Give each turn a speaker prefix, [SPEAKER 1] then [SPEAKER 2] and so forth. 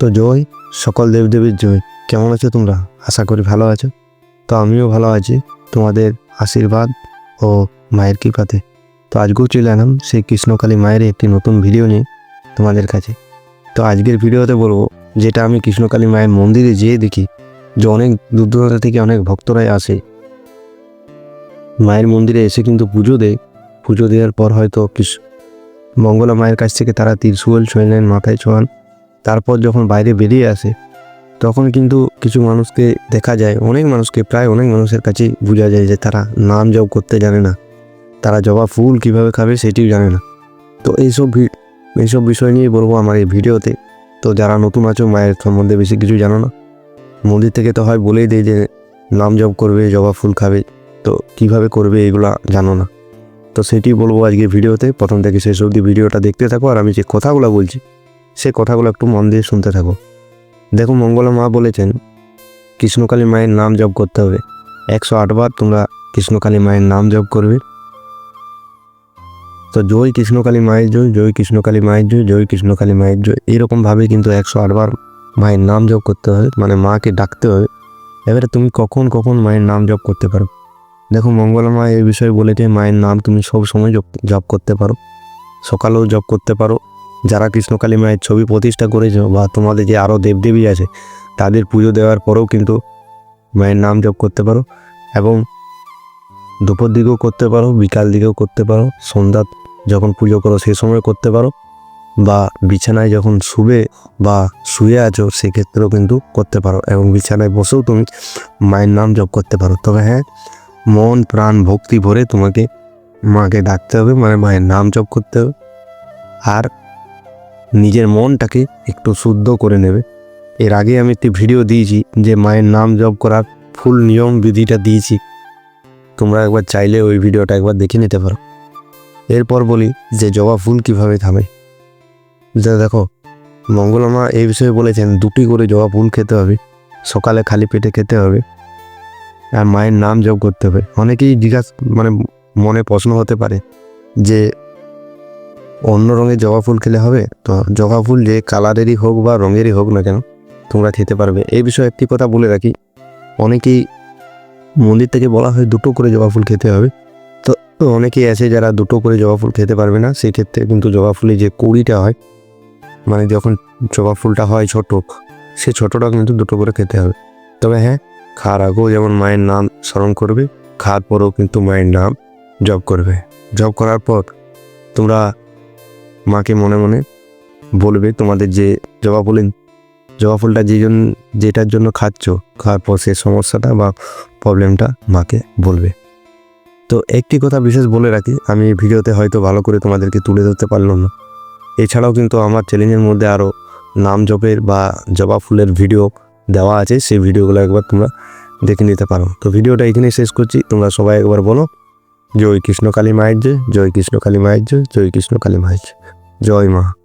[SPEAKER 1] তো জয়, সকল দেবদেবীর জয়। কেমন আছো তোমরা? আশা করি ভালো আছো। তো আমিও ভালো আছি তোমাদের আশীর্বাদ ও মায়ের কৃপাতে। তো আজকেও চলে এলাম সেই কৃষ্ণকালী মায়ের একটি নতুন ভিডিও নিয়ে তোমাদের কাছে। তো আজকের ভিডিওতে বলব, যেটা আমি কৃষ্ণকালী মায়ের মন্দিরে যেয়ে দেখি, যে অনেক দূর দূরান্ত থেকে অনেক ভক্তরাই আসে। মায়ের মন্দিরে এসে কিন্তু পুজো দেয়। পুজো দেওয়ার পর হয়তো কৃষ্ণ মঙ্গলা মায়ের কাছ থেকে তারা ত্রিশুল ছুঁয়ে নেন মাথায় ছোঁয়ান তারপর যখন বাইরে বেরিয়ে আসে, তখন কিন্তু কিছু মানুষকে দেখা যায়। অনেক মানুষকে, প্রায় অনেক মানুষের কাছেই বোঝা যায় যে তারা নাম জপ করতে জানে না। তারা জবা ফুল কীভাবে খাবে সেটিও জানে না। তো এইসব এইসব বিষয় নিয়ে বলব আমার এই ভিডিওতে। তো যারা নতুন আছো, মায়ের সম্বন্ধে বেশি কিছু জানো না, মন্দির থেকে তো হয় বলেই দেয় যে নাম জপ করবে, জবা ফুল খাবে, তো কীভাবে করবে এগুলা জানো না। তো সেটি বলব আজকে ভিডিওতে। প্রথম থেকে শেষ অবধি ভিডিওটা দেখতে থাকো আর আমি যে কথাগুলো বলছি সে কথাগুলো একটু মন দিয়ে শুনতে থাকো। দেখো মঙ্গলা মা বলেছেন, কৃষ্ণকালী মায়ের নাম জপ করতে হবে। একশো আটবার তোমরা কৃষ্ণকালী মায়ের নাম জপ করবে। তো জয় কৃষ্ণকালী মায়ের জয় জয় কৃষ্ণকালী মায়ের জয় জয় কৃষ্ণকালী মায়ের জয়। এরকমভাবে কিন্তু একশো আটবার মায়ের নাম জপ করতে হবে মানে মাকে ডাকতে হবে। এবারে তুমি কখন কখন মায়ের নাম জপ করতে পারো? দেখো মঙ্গলা মা এই বিষয়ে বলেছে, মায়ের নাম তুমি সব সময় জপ জপ করতে পারো। সকালেও জপ করতে পারো। যারা কৃষ্ণকালী মায়ের ছবি প্রতিষ্ঠা করেছে বা তোমাদের যে আরও দেবদেবী আছে, তাদের পুজো দেওয়ার পরেও কিন্তু মায়ের নাম জপ করতে পারো এবং দুপুর দিকেও করতে পারো, বিকাল দিকেও করতে পারো, সন্ধ্যা যখন পুজো করো সে সময় করতে পারো বা বিছানায় যখন শুবে বা শুয়ে আছো সেক্ষেত্রেও কিন্তু করতে পারো এবং বিছানায় বসেও তুমি মায়ের নাম জপ করতে পারো। তবে হ্যাঁ মন, প্রাণ, ভক্তি ভরে তোমাকে মাকে ডাকতে হবে মানে মায়ের নাম জপ করতে হবে। আর নিজের মনটাকে একটু শুদ্ধ করে নেবে। এর আগে আমি একটি ভিডিও দিয়েছি যে মায়ের নাম জপ করার ফুল নিয়ম বিধিটা দিয়েছি। তোমরা একবার চাইলে ওই ভিডিওটা একবার দেখে নিতে পারো। এরপর বলি যে জবা ফুল কীভাবে থামে। যে দেখো, মঙ্গলমা এই বিষয়ে বলেছেন, দুটি করে জবা ফুল খেতে হবে, সকালে খালি পেটে খেতে হবে, আর মায়ের নাম জপ করতে হবে। অনেকেই জিজ্ঞাসা মানে মনে প্রশ্ন হতে পারে যে অন্য রঙের জবা ফুল খেলে হবে? তো জবা ফুল যে কালারেরই হোক বা রঙেরই হোক না কেন, তোমরা খেতে পারবে। এই বিষয়ে একটি কথা বলে রাখি। অনেকেই মন্দির থেকে বলা হয় দুটো করে জবা ফুল খেতে হবে। তো অনেকেই আছে যারা দুটো করে জবা ফুল খেতে পারবে না। সেই ক্ষেত্রে কিন্তু জবা ফুলের যে কুড়িটা হয় মানে যখন জবা ফুলটা হয় ছোট, সে ছোটটা কিন্তু দুটো করে খেতে হবে। তবে হ্যাঁ খাওয়ার আগেও যেমন মায়ের নাম স্মরণ করবে, খাওয়ার পরেও কিন্তু মায়ের নাম জব করবে। জব করার পর তোমরা মাকে মনে মনে বলবে তোমাদের যে জবা ফুলের জবা ফুলটা যে জন্য যেটার জন্য খাচ্ছ, খাওয়ার পর সে সমস্যাটা বা প্রবলেমটা মাকে বলবে। তো একটি কথা বিশেষ বলে রাখি, আমি ভিডিওতে হয়তো ভালো করে তোমাদেরকে তুলে ধরতে পারলাম না। এছাড়াও কিন্তু আমার চ্যানেলের মধ্যে আরও নাম জপের বা জবা ফুলের ভিডিও দেওয়া আছে, সেই ভিডিওগুলো একবার তোমরা দেখে নিতে পারো। তো ভিডিওটা এখানেই শেষ করছি, তোমরা সবাই একবার বলো, জয় কৃষ্ণকালী মায়ের জয় জয় কৃষ্ণকালী মায়ের জয় জয় কৃষ্ণকালী মায়ের জয় মা।